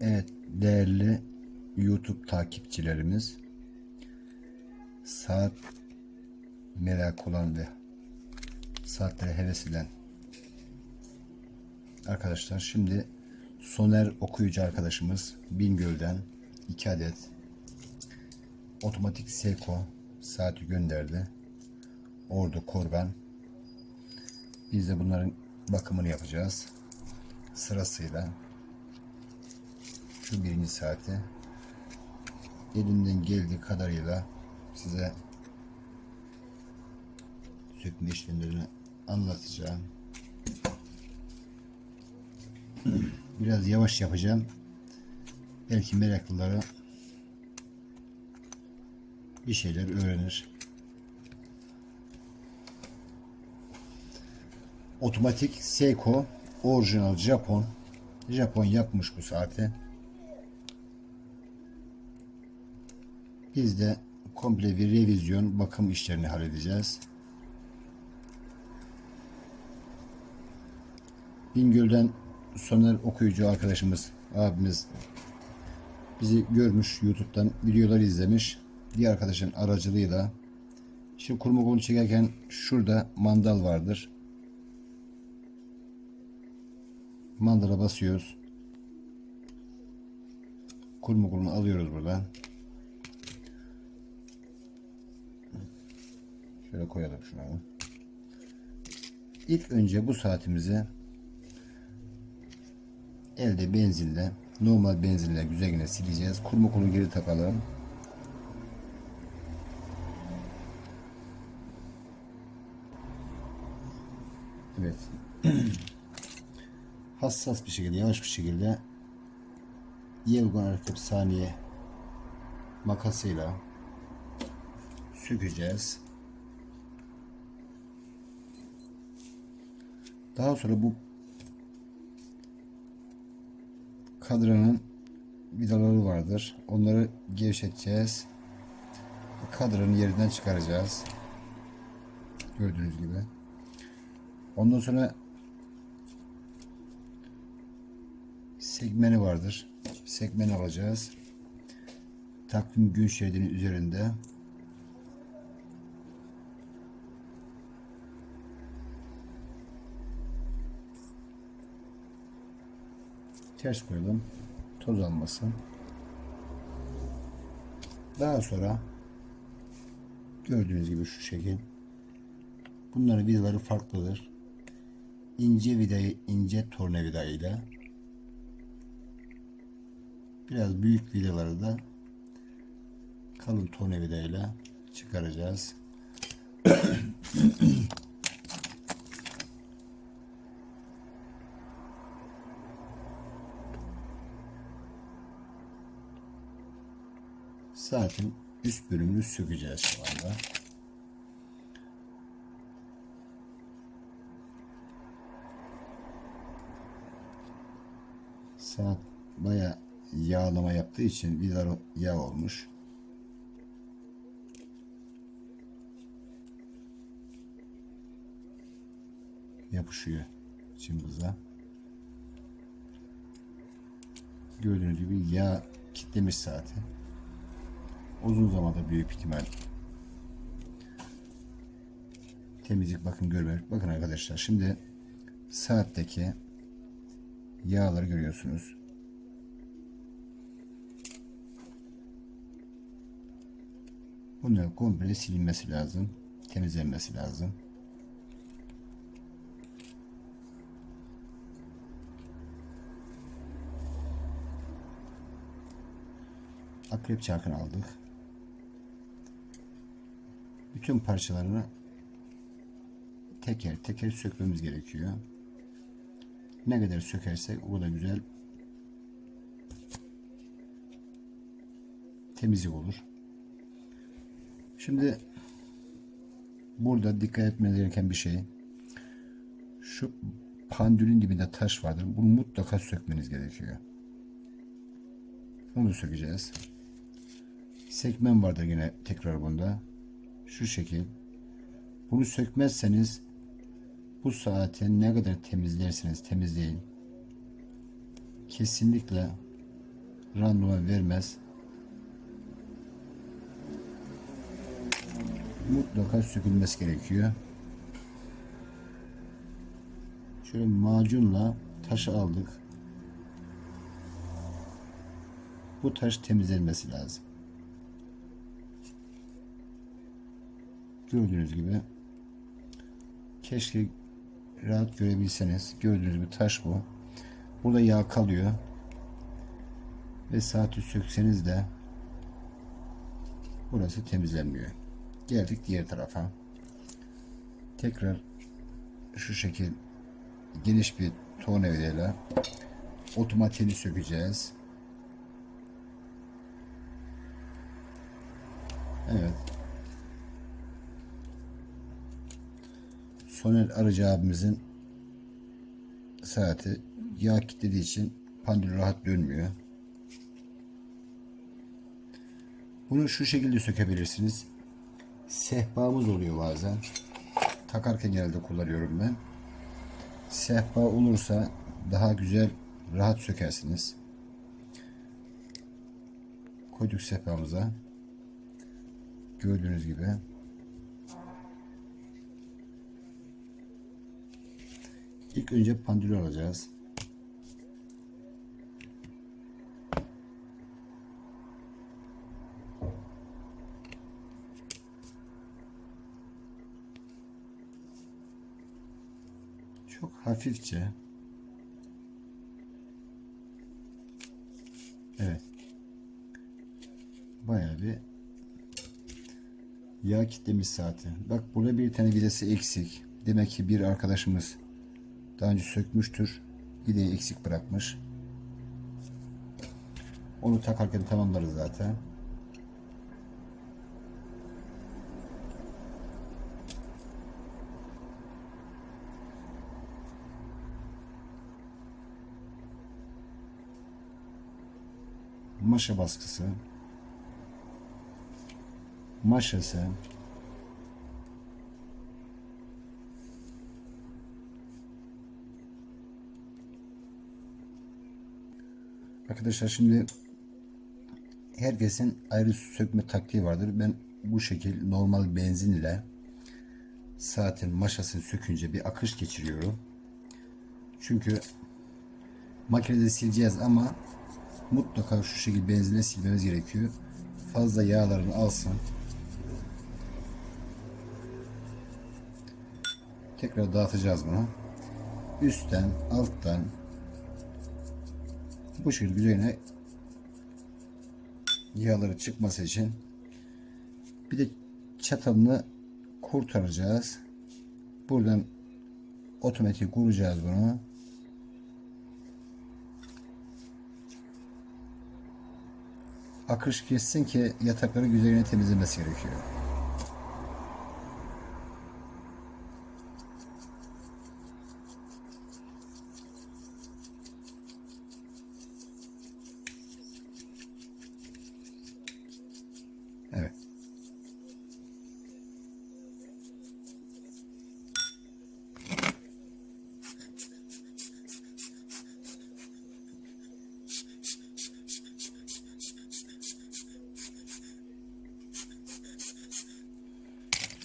Evet değerli YouTube takipçilerimiz saat merak olan ve saatlere heves arkadaşlar şimdi Soner okuyucu arkadaşımız Bingöl'den 2 adet otomatik Seiko saati gönderdi. Ordu Korgan. Biz de bunların bakımını yapacağız. Sırasıyla şu birinci saati elimden geldiği kadarıyla size sökme işlemlerini anlatacağım. Biraz yavaş yapacağım. Belki meraklıları bir şeyler öğrenir. Otomatik Seiko orijinal Japon Japon yapmış bu saati. Biz de komple bir revizyon bakım işlerini halledeceğiz. Bingöl'den Soner okuyucu arkadaşımız, abimiz bizi görmüş YouTube'dan videolar izlemiş. Bir arkadaşın aracılığıyla şimdi kurma kolu çekerken şurada mandal vardır. Mandala basıyoruz. Kurma kolunu alıyoruz buradan. Şöyle koyalım şunu. İlk önce bu saatimizi elde benzinle normal benzinle güzelce sileceğiz. Kurma kolunu geri takalım. Evet. Hassas bir şekilde, yavaş bir şekilde Yevgon hareket saniye makasıyla sökeceğiz. Daha sonra bu kadranın vidaları vardır. Onları gevşeteceğiz. Kadranın yerinden çıkaracağız. Gördüğünüz gibi. Ondan sonra segmeni vardır. Segmeni alacağız. Takvim gün şeridinin üzerinde ters koyalım. Toz almasın. Daha sonra gördüğünüz gibi şu şekil. Bunların vidaları farklıdır. İnce vidayı ince tornavida ile biraz büyük vidaları da kalın tornavida ile çıkaracağız. Saatin üst bölümünü sökeceğiz şu anda. Saat baya yağlama yaptığı için vidar yağ olmuş. Yapışıyor cımbıza. Gördüğünüz gibi yağ kitlemiş saati uzun zamanda büyük ihtimal temizlik bakın görmemiş. Bakın arkadaşlar şimdi saatteki yağları görüyorsunuz. Bunların komple silinmesi lazım. Temizlenmesi lazım. Akrep çarkını aldık. Bütün parçalarını teker teker sökmemiz gerekiyor. Ne kadar sökersek o da güzel temizlik olur. Şimdi burada dikkat etmeniz gereken bir şey şu pandülün dibinde taş vardır. Bunu mutlaka sökmeniz gerekiyor. Onu sökeceğiz. Sekmen vardır yine tekrar bunda. Şu şekil. Bunu sökmezseniz bu saati ne kadar temizlerseniz temizleyin. Kesinlikle randıman vermez. Mutlaka sökülmesi gerekiyor. Şöyle macunla taşı aldık. Bu taş temizlenmesi lazım. Gördüğünüz gibi keşke rahat görebilseniz. Gördüğünüz gibi taş bu. Burada yağ kalıyor. Ve saati sökseniz de burası temizlenmiyor. Geldik diğer tarafa. Tekrar şu şekil geniş bir tornavidayla otomatiğini sökeceğiz. Evet. Soner Arıcı abimizin saati yağ kilitlediği için pandül rahat dönmüyor. Bunu şu şekilde sökebilirsiniz. Sehpamız oluyor bazen. Takarken genelde kullanıyorum ben. Sehpa olursa daha güzel rahat sökersiniz. Koyduk sehpamıza. Gördüğünüz gibi. İlk önce pandülü alacağız. Çok hafifçe. Evet. Bayağı bir yağ kitlemiş saati. Bak burada bir tane vidası eksik. Demek ki bir arkadaşımız daha önce sökmüştür. Videyi eksik bırakmış. Onu takarken tamamlarız zaten. Maşa baskısı. Maşası. Arkadaşlar şimdi herkesin ayrı sökme taktiği vardır. Ben bu şekil normal benzin ile saatin maşasını sökünce bir akış geçiriyorum. Çünkü makinede sileceğiz ama mutlaka şu şekilde benzinle silmemiz gerekiyor. Fazla yağlarını alsın. Tekrar dağıtacağız bunu. Üstten, alttan, bu şekilde üzerine yağları çıkması için bir de çatalını kurtaracağız. Buradan otomatik kuracağız bunu. Akış kessin ki yatakları güzelce temizlemesi gerekiyor.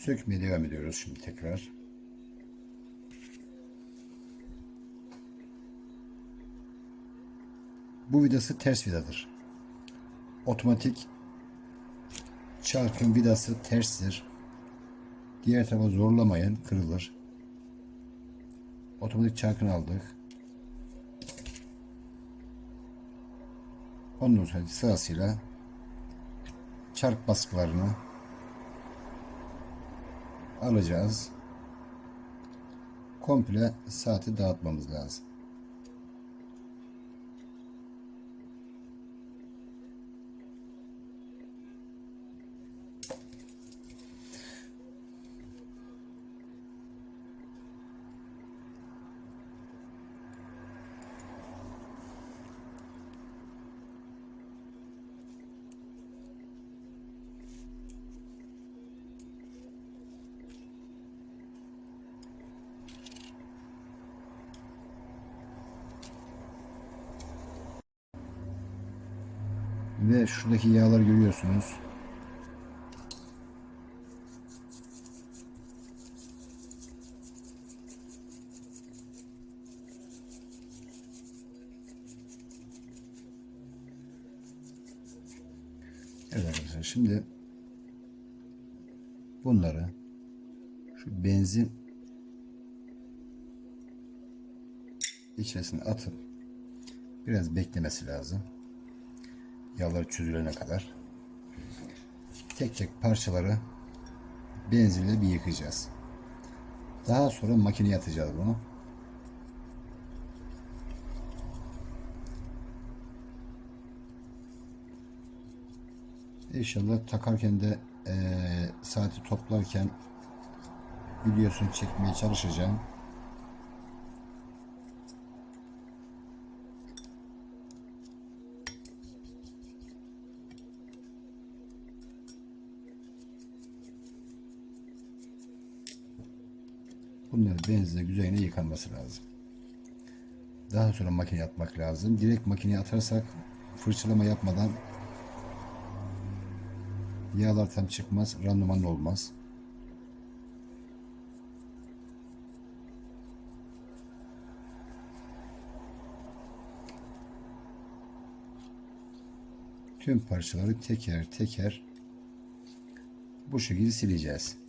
Sökmeye devam ediyoruz şimdi tekrar. Bu vidası ters vidadır. Otomatik çarkın vidası terstir. Diğer tarafa zorlamayın kırılır. Otomatik çarkını aldık. Ondan sonra sırasıyla çark baskılarını alacağız. Komple saati dağıtmamız lazım. Ve şuradaki yağlar görüyorsunuz. Evet arkadaşlar şimdi bunları şu benzin içerisine atıp biraz beklemesi lazım. Yağlar çözülene kadar. Tek tek parçaları benzinle bir yıkayacağız. Daha sonra makineye atacağız bunu. İnşallah takarken de eee, saati toplarken videosunu çekmeye çalışacağım. Bunları benzinle güzelce yıkanması lazım. Daha sonra makineye atmak lazım. Direkt makineye atarsak fırçalama yapmadan yağlar tam çıkmaz, randımanlı olmaz. Tüm parçaları teker teker bu şekilde sileceğiz.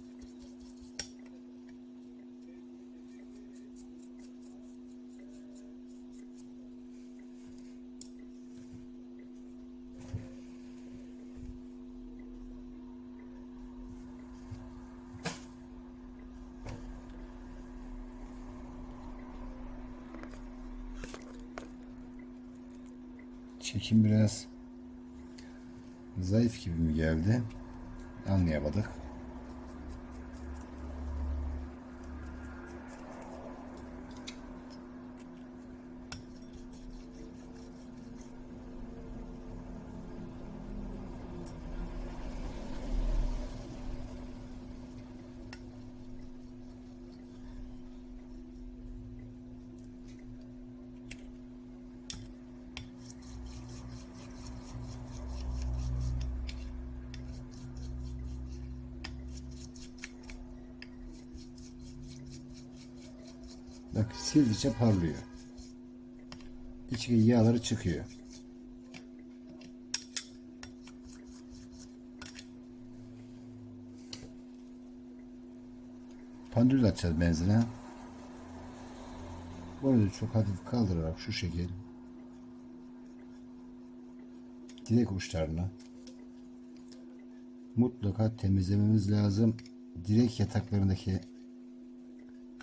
Çekim biraz zayıf gibi mi geldi? Anlayamadık. Bak sildikçe parlıyor. İçindeki yağları çıkıyor. Pandül atacağız benzine. Bunu çok hafif kaldırarak şu şekil direk uçlarını mutlaka temizlememiz lazım. Direk yataklarındaki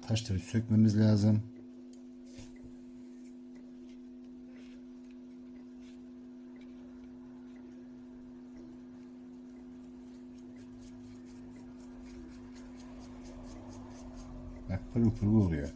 taşları sökmemiz lazım. Bak pırıl pırıl oluyor.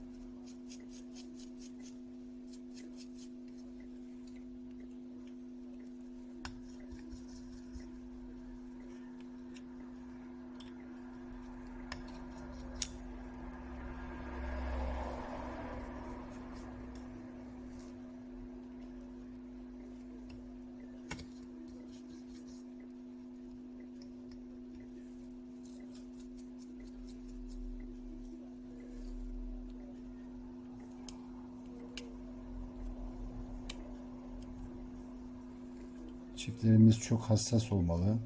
Çok hassas olmalı.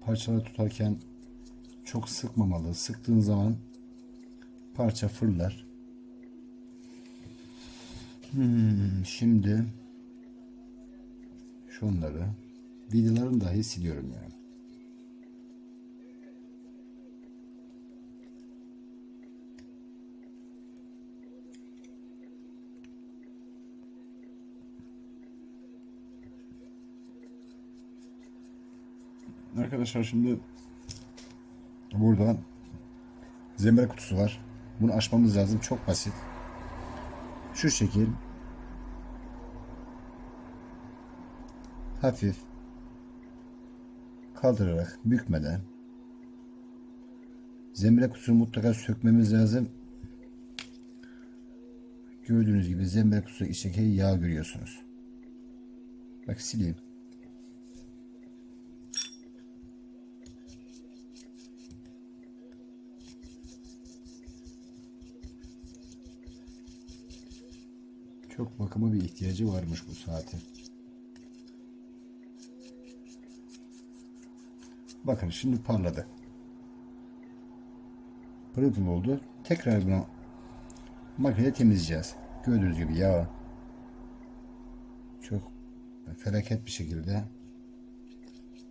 Parçaları tutarken çok sıkmamalı. Sıktığın zaman parça fırlar. Hmm, şimdi şunları vidalarını dahi siliyorum yani. Arkadaşlar şimdi burada zemre kutusu var. Bunu açmamız lazım. Çok basit. Şu şekil hafif kaldırarak bükmeden zemre kutusunu mutlaka sökmemiz lazım. Gördüğünüz gibi zemre kutusu içindeki yağ görüyorsunuz. Bak sileyim. Çok bakıma bir ihtiyacı varmış bu saatin. Bakın şimdi parladı. Pırıl pırıl oldu. Tekrar bunu makinede temizleyeceğiz. Gördüğünüz gibi yağ çok felaket bir şekilde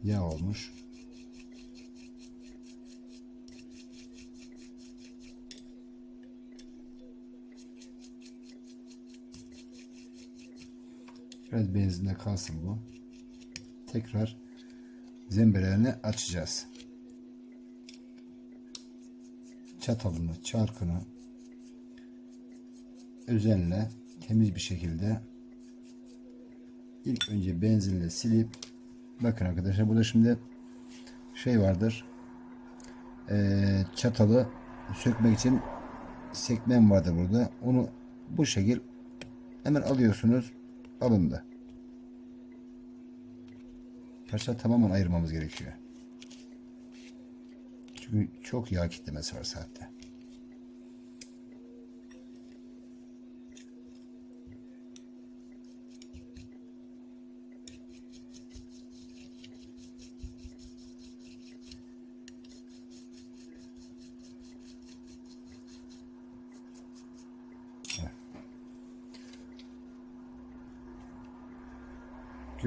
yağ olmuş. Biraz benzinle kalsın bu. Tekrar zemberelerini açacağız. Çatalını, çarkını özenle temiz bir şekilde ilk önce benzinle silip bakın arkadaşlar burada şimdi şey vardır Ee, çatalı sökmek için sekmen vardı burada onu bu şekil hemen alıyorsunuz alındı. Parça tamamen ayırmamız gerekiyor. Çünkü çok yağ kitlemesi var saatte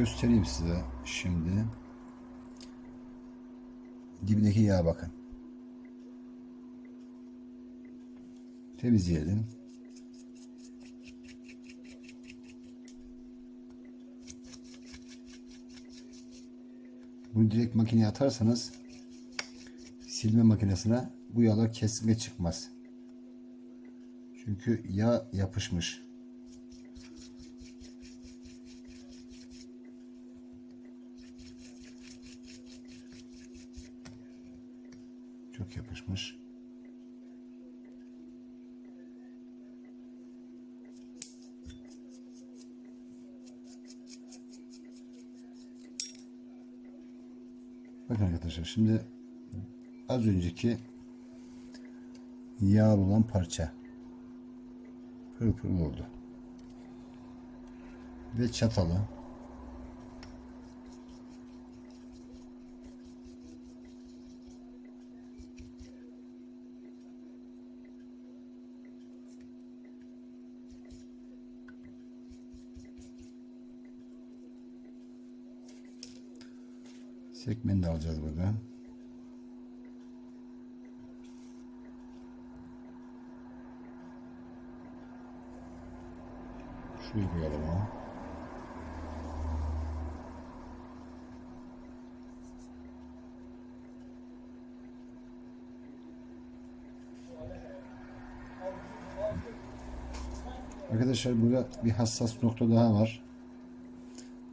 göstereyim size şimdi. Dibindeki yağa bakın. Temizleyelim. Bunu direkt makineye atarsanız silme makinesine bu yağlar kesinlikle çıkmaz. Çünkü yağ yapışmış. Yapışmış. Bakın arkadaşlar şimdi az önceki yağlı olan parça pırıl pırıl oldu. Ve çatalı Sekmeni de alacağız burada. Şurayı koyalım o. Arkadaşlar burada bir hassas nokta daha var.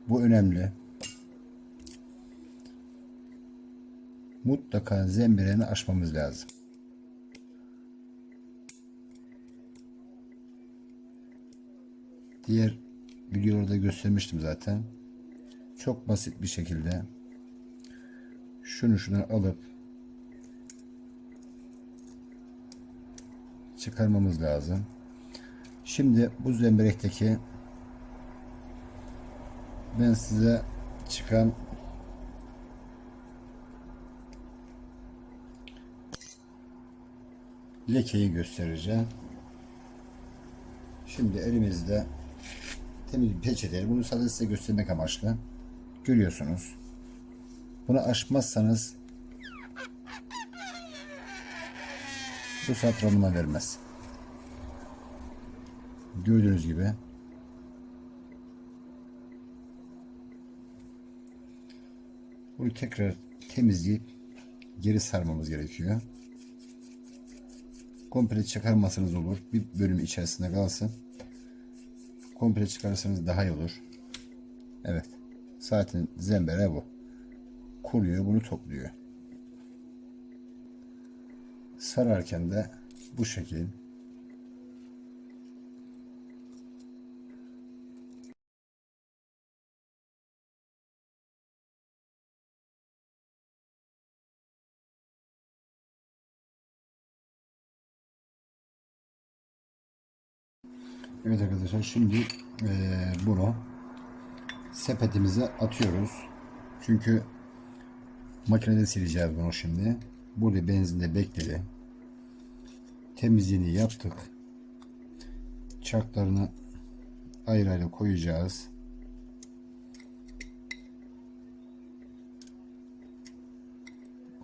Bu önemli. Mutlaka zembereni açmamız lazım. Diğer videolarda göstermiştim zaten. Çok basit bir şekilde şunu şunu alıp çıkarmamız lazım. Şimdi bu zemberekteki ben size çıkan lekeyi göstereceğim. Şimdi elimizde temiz bir peçete. Bunu sadece size göstermek amaçlı. Görüyorsunuz. Bunu açmazsanız bu saat randıman vermez. Gördüğünüz gibi bunu tekrar temizleyip geri sarmamız gerekiyor komple çıkarmasanız olur. Bir bölüm içerisinde kalsın. Komple çıkarırsanız daha iyi olur. Evet. Zaten zembere bu. Kuruyor bunu topluyor. Sararken de bu şekil Evet arkadaşlar şimdi eee, bunu sepetimize atıyoruz. Çünkü makinede sileceğiz bunu şimdi. Burada benzinde bekledi. Temizliğini yaptık. Çarklarını ayrı ayrı koyacağız.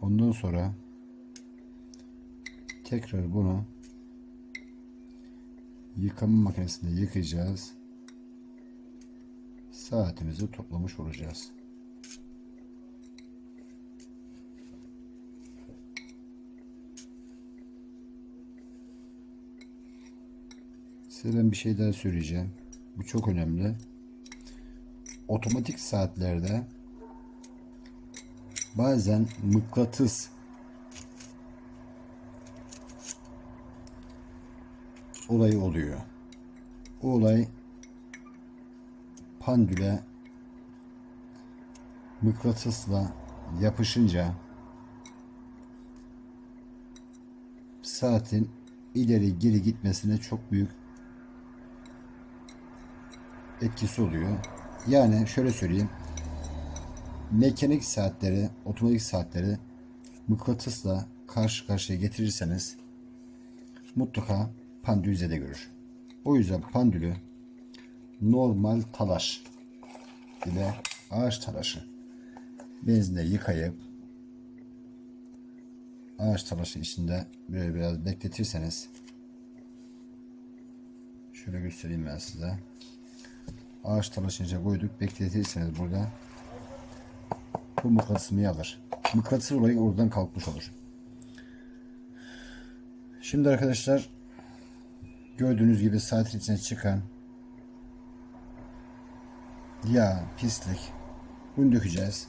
Ondan sonra tekrar bunu yıkama makinesinde yıkayacağız. Saatimizi toplamış olacağız. Size ben bir şey daha söyleyeceğim. Bu çok önemli. Otomatik saatlerde bazen mıknatıs olayı oluyor. O olay pandüle mıknatısla yapışınca saatin ileri geri gitmesine çok büyük etkisi oluyor. Yani şöyle söyleyeyim. Mekanik saatleri, otomatik saatleri mıknatısla karşı karşıya getirirseniz mutlaka pandül zede görür. O yüzden pandülü normal talaş ile ağaç talaşı benzinle yıkayıp ağaç talaşı içinde böyle biraz bekletirseniz şöyle göstereyim ben size ağaç talaşınca koyduk bekletirseniz burada bu mıknatısını alır. Mıknatıs olayı oradan kalkmış olur. Şimdi arkadaşlar gördüğünüz gibi saatin içine çıkan yağ, pislik bunu dökeceğiz.